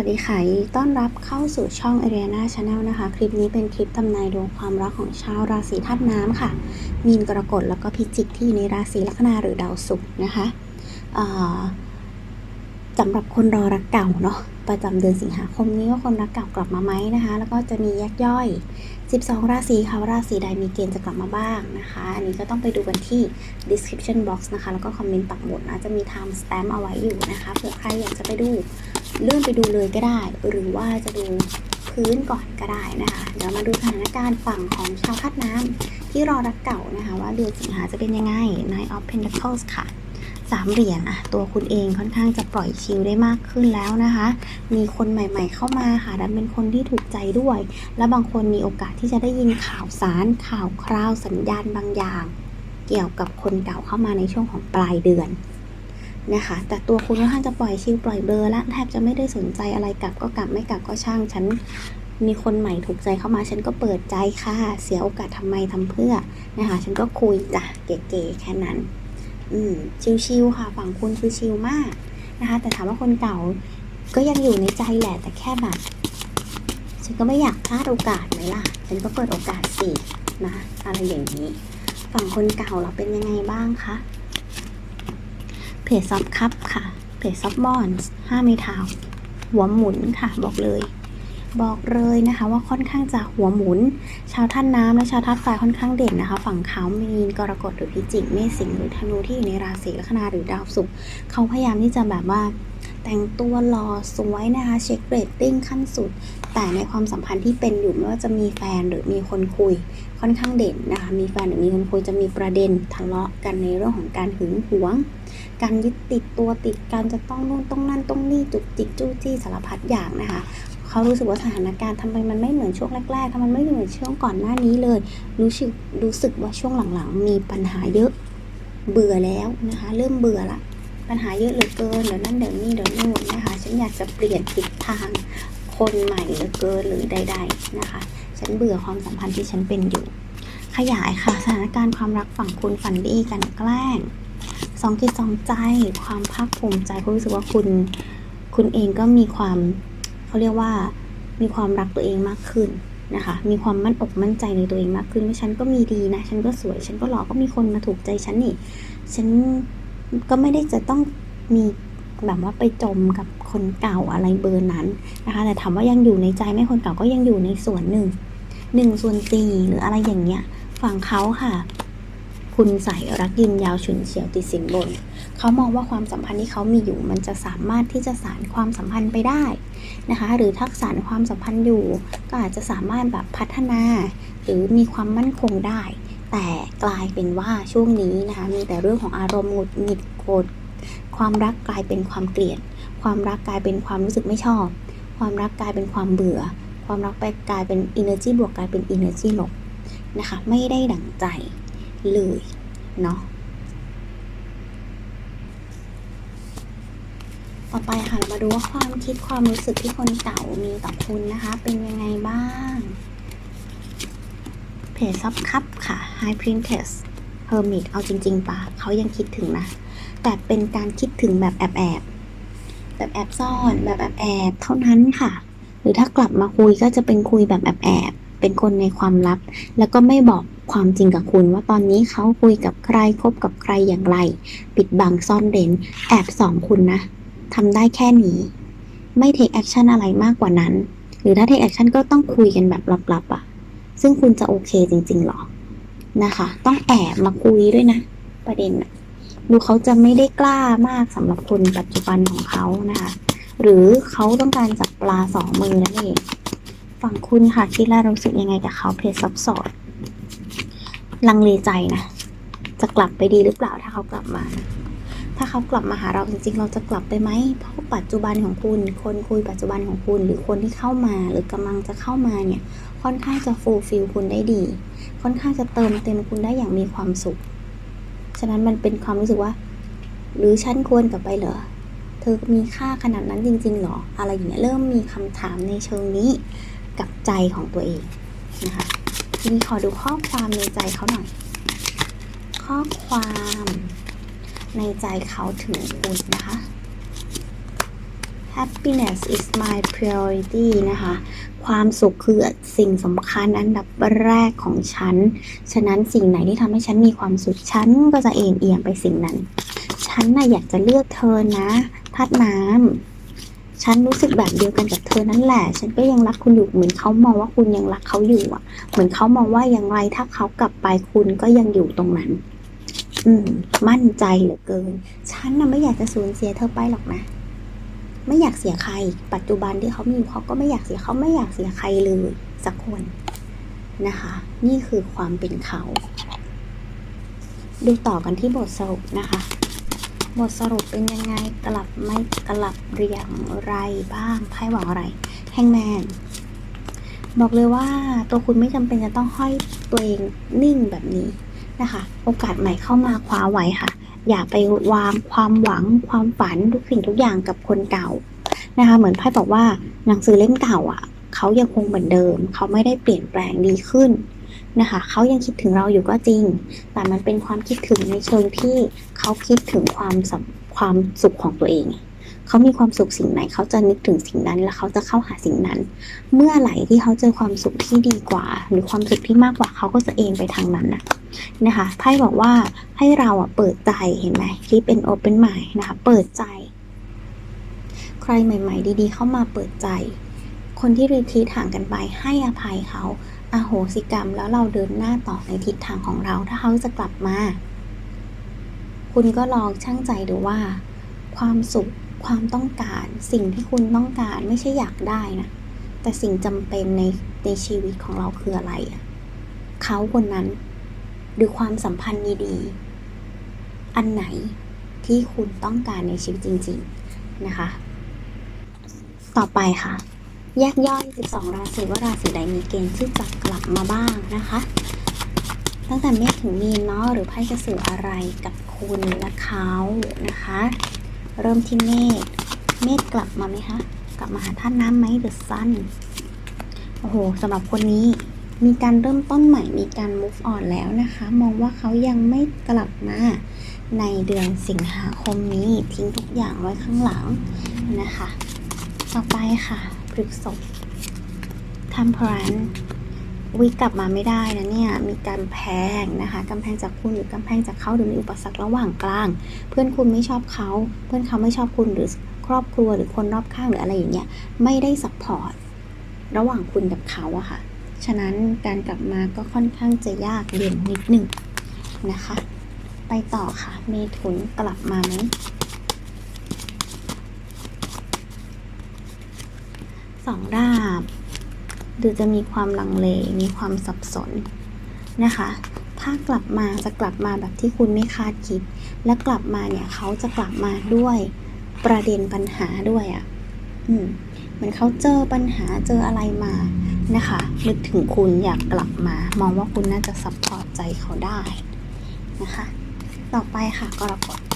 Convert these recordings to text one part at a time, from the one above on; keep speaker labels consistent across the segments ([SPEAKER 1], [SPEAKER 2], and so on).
[SPEAKER 1] วัสดีค่ะต้อนรับเข้าสู่ช่อง Ariana Channel นะคะ คลิปนี้เป็นคลิปทำนายดวงความรักของชาวราศีธาตุน้ำค่ะ มีนกรกฎแล้วก็พิจิกที่อยู่ในราศีลัคนาหรือดาวศุกร์นะคะสำหรับคนรอรักเก่าเนาะประจำเดือนสิงหาคมนี้ว่าคนรักเก่ากลับมาไหมนะคะ แล้วก็จะมีแยกย่อย 12 ราศีค่ะราศีใดมีเกณฑ์จะกลับมาบ้างนะคะ อันนี้ก็ต้องไปดูกันที่ description box นะคะ แล้วก็คอมเมนต์ปักหมุดนะจะมี time stamp เอาไว้อยู่นะคะเผื่อใครอยากจะไปดู เลื่อนไปดูเลยก็ได้ หรือว่าจะดูพื้นก่อนก็ได้นะคะเดี๋ยวมาดูสถานการณ์ฝั่งของชาวพัดน้ำที่รอรักเก่านะคะ ว่าเดือนสิงหาจะเป็นยังไง Nine of Pentacles ค่ะสามเหรียญอะตัวคุณเองค่อนข้างจะปล่อยชิลได้มากขึ้นแล้วนะคะ มีคนใหม่ๆเข้ามาค่ะดันเป็นคนที่ถูกใจด้วย และบางคนมีโอกาสที่จะได้ยินข่าวสารข่าวคราวสัญญาณบางอย่าง เกี่ยวกับคนเก่าเข้ามาในช่วงของปลายเดือน นะคะ แต่ตัวคุณค่อนข้างจะปล่อยชิลปล่อยเบอร์ละแทบจะไม่ได้สนใจอะไรกลับก็กลับไม่กลับก็ช่าง ฉันมีคนใหม่ถูกใจเข้ามาฉันก็เปิดใจค่ะ เสียโอกาสทำไมทำเพื่อนะคะ ฉันก็คุยจ้ะเก๋ๆแค่นั้น อืมชิลๆค่ะ ฝั่งคุณคือชิลมากนะคะ แต่ถามว่าคนเก่าก็ยังอยู่ในใจแหละแต่แค่แบบฉันก็ไม่อยากพลาดโอกาสไหมล่ะ ฉันก็เปิดโอกาสสินะอะไรอย่างนี้ ฝั่งคนเก่าเราเป็นยังไงบ้างคะ เพจซับคัพค่ะ เพจซับบอนส์ห้าไม้เท้าหัวหมุนค่ะบอกเลย บอกเลยนะคะว่าค่อนข้างจะหัวหมุน ชาวท่านน้ำและชาวธาตุไฟค่อนข้างเด่นนะคะ ฝั่งเขามีนกรกฎหรือพิจิกเมษสิงห์หรือธนูที่อยู่ในราศีลัคนาหรือดาวศุกร์เขาพยายามที่จะแบบว่าแต่งตัวหล่อสวยนะคะเช็คเรตติ้งขั้นสุด แต่ในความสัมพันธ์ที่เป็นอยู่ไม่ว่าจะมีแฟนหรือมีคนคุย ค่อนข้างเด่นนะคะ มีแฟนหรือมีคนคุยจะมีประเด็นทะเลาะกันในเรื่องของการหึงหวง การยึดติดตัวติดการจะต้องนู่นต้องนั่นต้องนี่จุกจิกจู้จี้สารพัดอย่างนะคะเขารู้สึกว่าสถานการณ์ทำไมมันไม่เหมือนช่วงแรกๆทำไมมันไม่เหมือนช่วงก่อนหน้านี้เลย รู้สึกรู้สึกว่าช่วงหลังๆ มีปัญหาเยอะเบื่อแล้วนะคะ เริ่มเบื่อละปัญหาเยอะเหลือเกินเดี๋ยวนั่นเดี๋ยวนี่เดี๋ยวนู่นนะคะ ฉันอยากจะเปลี่ยนทิศทางคนใหม่เหลือเกินหรือใด ๆนะคะ ฉันเบื่อความสัมพันธ์ที่ฉันเป็นอยู่ ขยายค่ะสถานการณ์ความรักฝั่งคุณฝันดีกันแกล้ง สองจิตสองใจ ความภาคภูมิใจเขารู้สึกว่าคุณ คุณเองก็มีความเขาเรียกว่า มีความรักตัวเองมากขึ้นนะคะ มีความมั่นอกมั่นใจในตัวเองมากขึ้นว่าฉันก็มีดีนะ ฉันก็สวย ฉันก็หล่อ ก็มีคนมาถูกใจฉันนี่ ฉันก็ไม่ได้จะต้องมีแบบว่าไปจมกับคนเก่าอะไรเบอร์นั้นนะคะ แต่ถามว่ายังอยู่ในใจไหม่คนเก่าก็ยังอยู่ในส่วนหนึ่งหนึ่งส่วนสี่หรืออะไรอย่างเงี้ยฝั่งเขาค่ะ คุณใส่รักยืนยาวฉุนเฉียวติดสินบน เขามองว่าความสัมพันธ์ที่เขามีอยู่ มันจะสามารถที่จะสานความสัมพันธ์ไปได้นะคะ หรือทักษานความสัมพันธ์อยู่ ก็อาจจะสามารถแบบพัฒนา หรือมีความมั่นคงได้ แต่กลายเป็นว่าช่วงนี้นะคะมีแต่เรื่องของอารมณ์หงุดหงิดโกรธความรักกลายเป็นความเกลียด ความรักกลายเป็นความรู้สึกไม่ชอบ ความรักกลายเป็นความเบื่อ ความรักไปกลายเป็น energy บวกกลายเป็น energy ลบนะคะ ไม่ได้ดั่งใจ เลยเนาะต่อไปค่ะมาดูว่าความคิดความรู้สึกที่คนเก่ามีต่อคุณนะคะ เป็นยังไงบ้างเพจซับคัพค่ะ High Princess Hermit เอาจริง ๆปะเขายังคิดถึงนะ แต่เป็นการคิดถึงแบบแอบแอบๆแบบแอบซ่อนแบบแอบแอบๆเท่านั้นค่ะ หรือถ้ากลับมาคุยก็จะเป็นคุยแบบแอบแอบๆเป็นคนในความลับ แล้วก็ไม่บอก ความจริงกับคุณว่าตอนนี้เขาคุยกับใครคบกับใครอย่างไร ปิดบังซ่อนเร้นแอบส่องคุณนะทำได้แค่นี้ ไม่เทคแอคชั่นอะไรมากกว่านั้น หรือถ้าเทคแอคชั่นก็ต้องคุยกันแบบลับๆอะ่ะ ซึ่งคุณจะโอเคจริงๆหรอนะคะ ต้องแอบมาคุยด้วยนะ ประเด็นอะดูเขาจะไม่ได้กล้ามากสำหรับคนปัจจุบันของเขานะคะ หรือเขาต้องการจับปลาสองมือนั่นเองฝั่งคุณค่ะคิดแล้วรู้สึกยังไงกับเขาเพจซับสอด ลังเลใจนะจะกลับไปดีหรือเปล่าถ้าเขากลับมาถ้าเขากลับมาหาเราจริงๆ เราจะกลับไปไหมเพราะปัจจุบันของคุณ คนคุยปัจจุบันของคุณ หรือคนที่เข้ามาหรือกำลังจะเข้ามาเนี่ย ค่อนข้างจะฟูลฟิลคุณได้ดี ค่อนข้างจะเติมเต็มคุณได้อย่างมีความสุข ฉะนั้นมันเป็นความรู้สึกว่า หรือฉันควรกลับไปเหรอเธอมีค่าขนาดนั้นจริงๆหรอ อะไรอย่างเงี้ยเริ่มมีคำถามในเชิงนี้กับใจของตัวเองนะคะ ทีนี้ขอดูข้อความในใจเขาหน่อย ข้อความในใจเขาถึงคุณนะคะ happiness is my priority นะคะ ความสุขคือสิ่งสำคัญอันดับแรกของฉัน ฉะนั้นสิ่งไหนที่ทำให้ฉันมีความสุข ฉันก็จะเอ็นเอียงไปสิ่งนั้น ฉันน่ะอยากจะเลือกเธอนะธาตุน้ำ ฉันรู้สึกแบบเดียวกันกับเธอนั่นแหละ ฉันก็ยังรักคุณอยู่เหมือนเขามองว่าคุณยังรักเขาอยู่อะ เหมือนเขามองว่าอย่างไรถ้าเขากลับไปคุณก็ยังอยู่ตรงนั้น อืม มั่นใจเหลือเกิน ฉันน่ะไม่อยากจะสูญเสียเธอไปหรอกนะ ไม่อยากเสียใคร ปัจจุบันที่เขามีอยู่เขาก็ไม่อยากเสียเขาไม่อยากเสียใครเลยสักคนนะคะ นี่คือความเป็นเขา ดูต่อกันที่บทสรุปนะคะ บทสรุปเป็นยังไงกลับไม่กลับเรียงไรบ้างไพ่บอกอะไรแฮงแมนบอกเลยว่าตัวคุณไม่จำเป็นจะต้องห้อยตัวเองนิ่งแบบนี้นะคะ โอกาสใหม่เข้ามาคว้าไว้ค่ะ อย่าไปวางความหวังความฝันทุกสิ่งทุกอย่างกับคนเก่านะคะ เหมือนไพ่บอกว่าหนังสือเล่มเก่าอะ เขายังคงเหมือนเดิม เขาไม่ได้เปลี่ยนแปลงดีขึ้น นะคะเขายังคิดถึงเราอยู่ก็จริง แต่มันเป็นความคิดถึงในเชิงที่เขาคิดถึงความสความสุขของตัวเองเขามีความสุขสิ่งไหนเขาจะนึกถึงสิ่งนั้น แล้วเขาจะเข้าหาสิ่งนั้น เมื่อไหร่ที่เขาเจอความสุขที่ดีกว่า หรือความสุขที่มากกว่าเขาก็จะเองไปทางนั้นนะนะคะไพ่บอกว่าให้เราอะเปิดใจเห็นไหมคลิปเป็น open mind นะคะ เปิดใจ ใครใหม่ ๆ ดี ๆ เข้ามาเปิดใจ คนที่รีทีทห่างกันไปให้อภัยเขาอาโหสิกรรมแล้วเราเดินหน้าต่อในทิศทางของเราถ้าเขาจะกลับมา คุณก็ลองช่างใจดูว่า ความสุขความต้องการ สิ่งที่คุณต้องการไม่ใช่อยากได้นะแต่สิ่งจำเป็นในในชีวิตของเราคืออะไรอะเขาคนนั้น หรือความสัมพันธ์ดีๆอันไหนที่คุณต้องการในชีวิตจริง ๆ นะคะ ต่อไปค่ะ แยกย่อย 12 ราศีว่าราศีใดมีเกณฑ์ที่จะกลับมาบ้างนะคะ ตั้งแต่เมษถึงมีนเนาะหรือไพ่จะสื่ออะไรกับคุณและเขานะคะ เริ่มที่เมษเมษกลับมาไหมคะ กลับมาหาท่านน้ำไหมเดอะซันโอ้โหสำหรับคนนี้มีการเริ่มต้นใหม่มีการ move on แล้วนะคะ มองว่าเขายังไม่กลับมาในเดือนสิงหาคมนี้ทิ้งทุกอย่างไว้ข้างหลังนะคะ ต่อไปค่ะ ฤกษบทัมพรันวิกลับมาไม่ได้นะเนี่ย มีการแพงนะคะกำแพงจากคุณหรือกำแพงจากเขาหรือมีอุปสรรคระหว่างกลาง เพื่อนคุณไม่ชอบเขา เพื่อนเขาไม่ชอบคุณหรือครอบครัวหรือคนรอบข้างหรืออะไรอย่างเงี้ยไม่ได้สัพพอร์ตระหว่างคุณกับเขาอะค่ะ ฉะนั้นการกลับมาก็ค่อนข้างจะยากเย็นนิดหนึ่งนะคะ ไปต่อค่ะเมถุนกลับมาไหม สองดาบดูจะมีความลังเล มีความสับสนนะคะ ถ้ากลับมาจะกลับมาแบบที่คุณไม่คาดคิด และกลับมาเนี่ยเขาจะกลับมาด้วยประเด็นปัญหาด้วยอะ่ะ อืมเหมือนเขาเจอปัญหาเจออะไรมานะคะนึกถึงคุณอยากกลับมา มองว่าคุณน่าจะซัพพอร์ตใจเขาได้นะคะ ต่อไปค่ะกรกฎ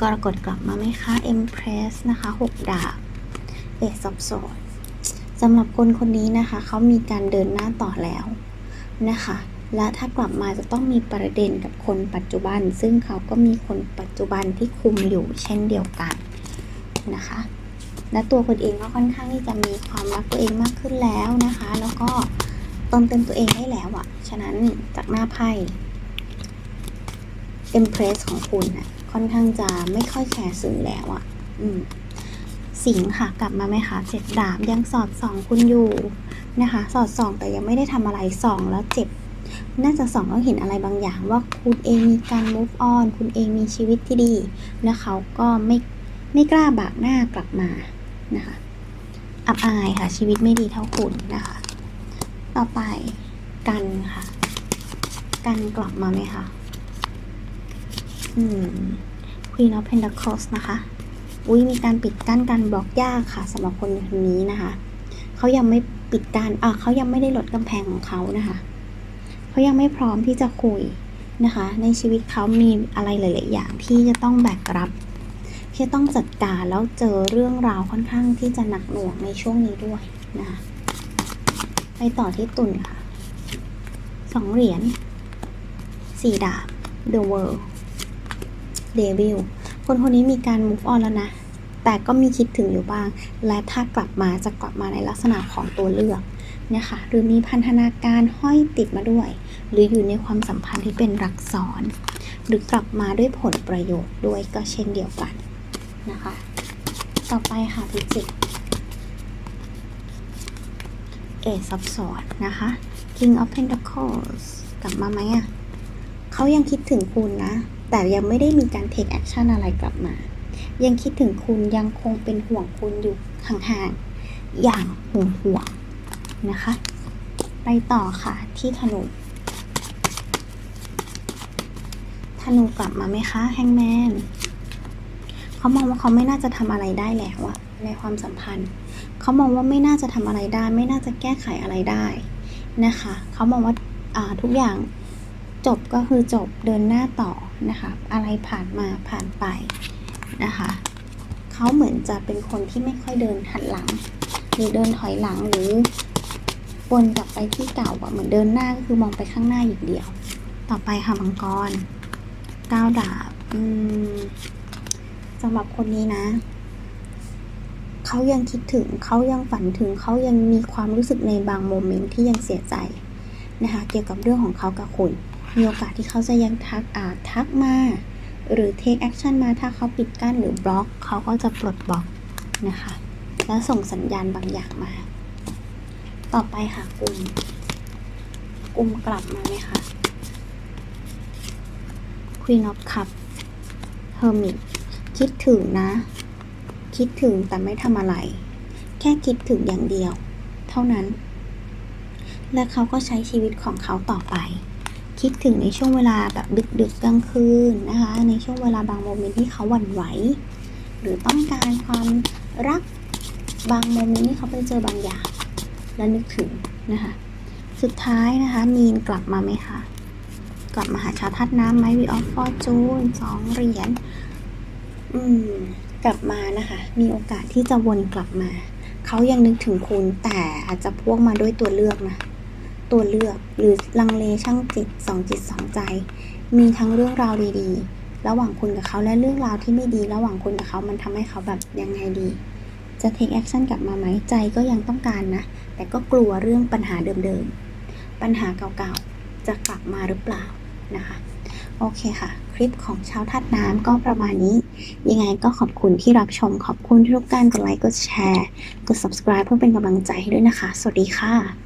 [SPEAKER 1] กรกฎกลับมาไหมคะ Empress นะคะหกดาบเอซับโซดสำหรับคนคนนี้นะคะ เขามีการเดินหน้าต่อแล้วนะคะ และถ้ากลับมาจะต้องมีประเด็นกับคนปัจจุบัน ซึ่งเขาก็มีคนปัจจุบันที่คุมอยู่เช่นเดียวกันนะคะ และตัวคนเองก็ค่อนข้างที่จะมีความรักตัวเองมากขึ้นแล้วนะคะ แล้วก็เติมเต็มตัวเองได้แล้วอะ่ะ ฉะนั้นจากหน้าไพ่ Empress ของคุณน่ะ ค่อนข้างจะไม่ค่อยแคร์สื่อแล้วอะ่ะ อืม สิงค่ะ กลับมาไหมคะเจ็ดดาบยังสอดส่องคุณอยู่นะคะ สอดส่องแต่ยังไม่ได้ทำอะไรส่องแล้วเจ็บ น่าจะส่องแล้วเห็นอะไรบางอย่าง ว่าคุณเองมีการ move on คุณเองมีชีวิตที่ดี แล้วเขาก็ไม่ไม่กล้าบากหน้ากลับมานะคะ อับอายค่ะ ชีวิตไม่ดีเท่าคุณนะคะ ต่อไปกันค่ะ กันกลับมาไหมคะ อืม Queen of Pentacles นะคะ อุ้ยมีการปิดกั้นการบล็อกยากค่ะสำหรับคนคนนี้นะคะเขายังไม่ปิดการอะเขายังไม่ได้ลดกำแพงของเขานะคะเขายังไม่พร้อมที่จะคุยนะคะ ในชีวิตเขามีอะไรหลาย ๆ อย่างที่จะต้องแบกรับที่ต้องจัดการแล้วเจอเรื่องราวค่อนข้างที่จะหนักหน่วงในช่วงนี้ด้วยนะคะไปต่อที่ตุ่นค่ะสองเหรียญสี่ดาบ The World Devil คนคนนี้มีการ move on แล้วนะ แต่ก็มีคิดถึงอยู่บ้าง และถ้ากลับมาจะกลับมาในลักษณะของตัวเลือกเนี่ยค่ะหรือมีพันธนาการห้อยติดมาด้วย หรืออยู่ในความสัมพันธ์ที่เป็นรักซ้อน หรือกลับมาด้วยผลประโยชน์ด้วยก็เช่นเดียวกันนะคะ ต่อไปค่ะพิจิกเอซับสอดนะคะ King of Pentacles กลับมาไหมอะ่ะเขายังคิดถึงคุณนะ แต่ยังไม่ได้มีการ take action อะไรกลับมา ยังคิดถึงคุณยังคงเป็นห่วงคุณอยู่ห่างๆ อย่างห่วงห่วงๆนะคะ ไปต่อค่ะที่ธนูธนูกลับมาไหมคะแฮงแมนเขามองว่าเขาไม่น่าจะทำอะไรได้แล้วอะในความสัมพันธ์ เขามองว่าไม่น่าจะทำอะไรได้ ไม่น่าจะแก้ไขอะไรได้นะคะ เขามองว่าทุกอย่าง จบก็คือจบเดินหน้าต่อนะคะ อะไรผ่านมาผ่านไปนะคะเขาเหมือนจะเป็นคนที่ไม่ค่อยเดินหันหลัง หรือเดินถอยหลังหรือวนกลับไปที่เก่าอะเหมือนเดินหน้าก็คือมองไปข้างหน้าอย่างเดียว ต่อไปค่ะมังกรก้าวดาบอืมสำหรับคนนี้นะเขายังคิดถึงเขายังฝันถึงเขายังมีความรู้สึกในบางโมเมนต์ที่ยังเสียใจนะคะเกี่ยวกับเรื่องของเขากับคุณ มีโอกาสที่เขาจะยังทักอาจทักมา หรือ take action มาถ้าเขาปิดกั้นหรือบล็อกเขาก็จะปลดบล็อกนะคะ แล้วส่งสัญญาณบางอย่างมา ต่อไปค่ะกลุ่มกลุ่มกลับมาไหมคะ Queen of Cup Hermit คิดถึงนะ คิดถึงแต่ไม่ทำอะไร แค่คิดถึงอย่างเดียว เท่านั้น และเขาก็ใช้ชีวิตของเขาต่อไป คิดถึงในช่วงเวลาแบบดึกๆกลางคืนนะคะ ในช่วงเวลาบางโมเมนต์ที่เขาหวั่นไหว หรือต้องการความรักบางโมเมนต์ที่เขาไปเจอบางอย่าง และนึกถึงนะคะ สุดท้ายนะคะ มีนกลับมาไหมคะกลับมาหาชาวธาตุน้ำไหม We of Fortune สองเหรียญอืมกลับมานะคะ มีโอกาสที่จะวนกลับมา เขายังนึกถึงคุณแต่อาจจะพ่วงมาด้วยตัวเลือกนะ ตัวเลือกหรือลังเลช่างจิตสองจิตสองใจ มีทั้งเรื่องราวดีๆ ระหว่างคุณกับเขาและเรื่องราวที่ไม่ดี ระหว่างคุณกับเขามันทำให้เขาแบบยังไงดี จะ take action กลับมาไหมใจก็ยังต้องการนะ แต่ก็กลัวเรื่องปัญหาเดิมๆ ปัญหาเก่าๆ จะกลับมาหรือเปล่านะคะโอเคค่ะ คลิปของชาวธาตุน้ำก็ประมาณนี้ ยังไงก็ขอบคุณที่รับชมขอบคุณทุกการกดไลค์กดแชร์ กด subscribe เพื่อเป็นกำลังใจให้ด้วยนะคะ สวัสดีค่ะ